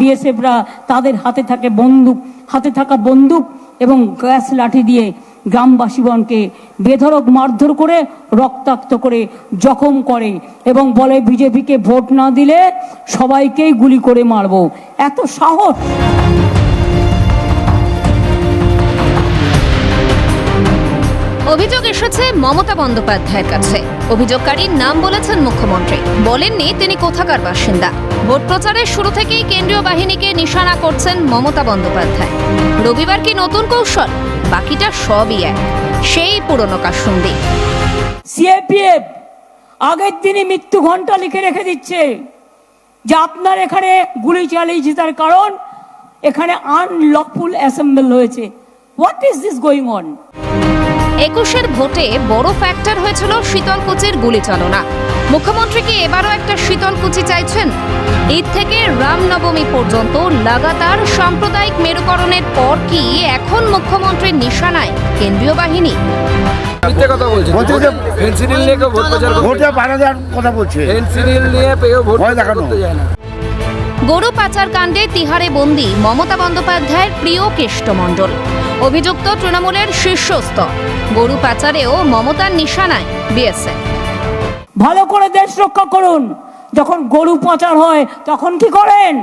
বিএসএফরা তাদের হাতে থাকে বন্দুক, হাতে থাকা বন্দুক এবং গ্যাস লাঠি দিয়ে গ্রামবাসীগণকে বেধরক মারধর করে রক্তাক্ত করে জখম করে এবং বলে, বিজেপিকে ভোট না দিলে সবাইকেই গুলি করে মারব। এত সাহস! অভিযোগ এসেছে মমতা বন্দ্যোপাধ্যায়ের কাছে। অভিযোগকারীর নাম বলেছেন মুখ্যমন্ত্রী। বলেননি তিনি কোথাকার বাসিন্দা। ভোট প্রচারের শুরু থেকেই কেন্দ্রীয় বাহিনীকে নিশানা করছেন মমতা বন্দ্যোপাধ্যায়। রবিবার কি নতুন কৌশল? বাকিটা সবই এক। সেই পুরনো কাসুন্দি সিএপিএফ আগের দিনই মৃত্যু ঘণ্টা লিখে রেখে দিচ্ছে যে আপনার এখানে গুলি চালিয়েছে তার কারণ এখানে আনলকফুল অ্যাসেম্বল হয়েছে। What is this going on একুশের ভোটে বড় ফ্যাক্টর হয়েছিল শীতলকুচির গুলি চালনা। মুখ্যমন্ত্রী কি এবারও একটা শীতলকুচি চাইছেন। ঈদ থেকে রামনবমী পর্যন্ত লাগাতার সাম্প্রদায়িক মেরুকরণের পর কি এখন মুখ্যমন্ত্রীর নিশানায় কেন্দ্রীয় বাহিনী? মিথ্যে কথা বলছে। বলছে ফেন্সিডিল নিয়ে কেউ ভোট প্রচার ভোটে বাধা দেওয়ার কথা বলছে। ফেন্সিডিল নিয়ে কেউ ভোট দেখানো। যায় না। গরু পাচার কাণ্ডে তিহারে বন্দী মমতা বন্দ্যোপাধ্যায়ের প্রিয় কেষ্টমণ্ডল অভিযুক্ত তৃণমূলের শীর্ষস্থ। গরু পাচারেও মমতার নিশানায় বিএসএফ। ভালো করে দেশ রক্ষা করুন। যখন গরু পাচার হয় তখন কি করেন?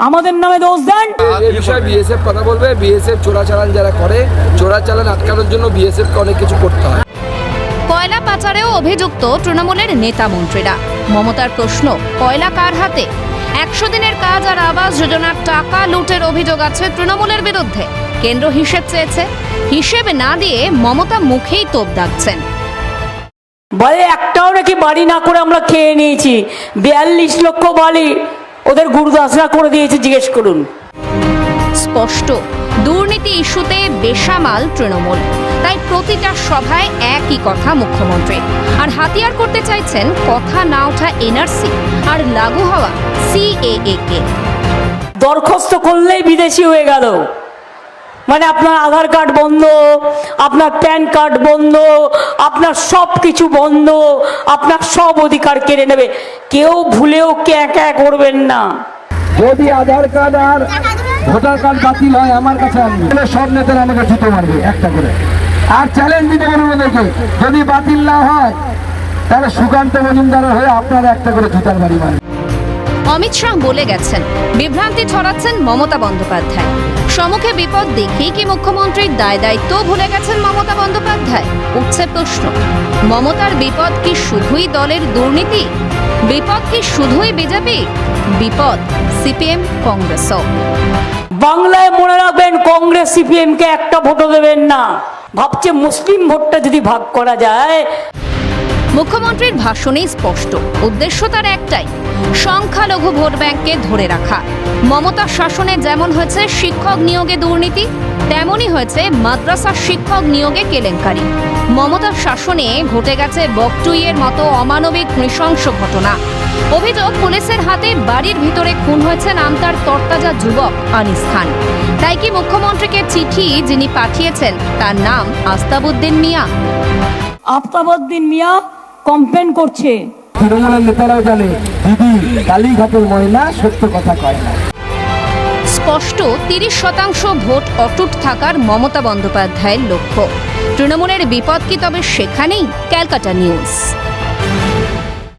আমাদের নামে দোষ দেন? এই বিষয়ে বিএসএফ কথা বলবে। বিএসএফ চোরাচালান যারা করে চোরাচালান আটকানোর জন্য বিএসএফ কে অনেক কিছু করতে হয়। কয়লা পাচারেও অভিযুক্ত তৃণমূলের নেতা মন্ত্রীরা। মমতার প্রশ্ন কয়লা কার হাতে? একশো দিনের কাজ আর আবাস যোজনার টাকা লুটের অভিযোগ আছে তৃণমূলের বিরুদ্ধে। কেন্দ্র হিসেব চেয়েছে। হিসেব না দিয়ে মমতা মুখেই তোপ দাগছেন। বলে একটাও নাকি বাড়ি না করে আমরা খেয়ে নিয়েছি। বিয়াল্লিশ লক্ষ বাড়ি ওদের গুরুদাসরা করে দিয়েছে জিজ্ঞেস করুন। স্পষ্ট দুর্নীতি ইস্যুতে বেসামাল তৃণমূল। তাই প্রতিটা সভায় একই কথা মুখ্যমন্ত্রী। আর হাতিয়ার করতে চাইছেন কথা না ওঠা এনআরসি আর লাগু হওয়া সিএএ কে দরখাস্ত করলেই বিদেশি হয়ে গেল। মানে আপনার আধার কার্ড বন্ধ, আপনার প্যান কার্ড বন্ধ, আপনার সব কিছু বন্ধ, আপনার সব অধিকার কেড়ে নেবে। কেউ ভুলেও ক্যাঁ করবেন না। যদি আধার কার্ড আর ভোটার কার্ড বাতিল হয় আমার কাছে আনবে। সব নেতারা আমাকে জুতো মারবে, একটা করে। আর চ্যালেঞ্জ দিতে পারব ওদেরকে, যদি বাতিল না হয়, তাহলে সুকান্ত মজুমদারের হয়ে আপনারা একটা করে জুতার বাড়ি মারবে অমিত শাহ বলে গেছেন, বিভ্রান্তি ছড়াচ্ছেন মমতা বন্দ্যোপাধ্যায়। সমুখে বিপদ দেখেই কি মুখ্যমন্ত্রীর দায় দায়িত্ব ভুলে গেছেন মমতা বন্দ্যোপাধ্যায়? উঠছে প্রশ্ন, মমতার বিপদ কি শুধুই দলের দুর্নীতি? বিপদ কি শুধুই বিজেপি? বিপদ সিপিএম কংগ্রেসও। বাংলায় মনে রাখবেন কংগ্রেস সিপিএম কে একটা ভোটও দেবেন না। ভাবছে মুসলিম ভোটটা যদি ভাগ করা যায় মুখ্যমন্ত্রীর ভাষণেই স্পষ্ট। উদ্দেশ্য তার একটাই, সংখ্যালঘু ভোট ব্যাংককে ধরে রাখা। মমতার শাসনে যেমন হয়েছে শিক্ষক নিয়োগে দুর্নীতি, তেমনই হয়েছে মাদ্রাসা শিক্ষক নিয়োগে কেলেঙ্কারি। মমতার শাসনে ঘটে গেছে বকটুইয়ের মতো অমানবিক নৃশংস ঘটনা। অভিযোগ পুলিশের হাতে, বাড়ির ভিতরে খুন হয়েছে নামতার তরতাজা যুবক আনিস খান। তাই কি মুখ্যমন্ত্রীকে চিঠি যিনি পাঠিয়েছেন, তার নাম আস্তাবুদ্দিন মিয়া? আফতাবউদ্দিন মিয়া কমপ্লেন করছে। তৃণমূলের নেতারাও জানে দিদি কালীঘাটের মহিলা সত্য কথা কয় না। স্পষ্ট তিরিশ শতাংশ ভোট অটুট থাকার মমতা বন্দ্যোপাধ্যায়ের লক্ষ্য। তৃণমূলের বিপদ কি তবে সেখানেই? ক্যালকাটা নিউজ।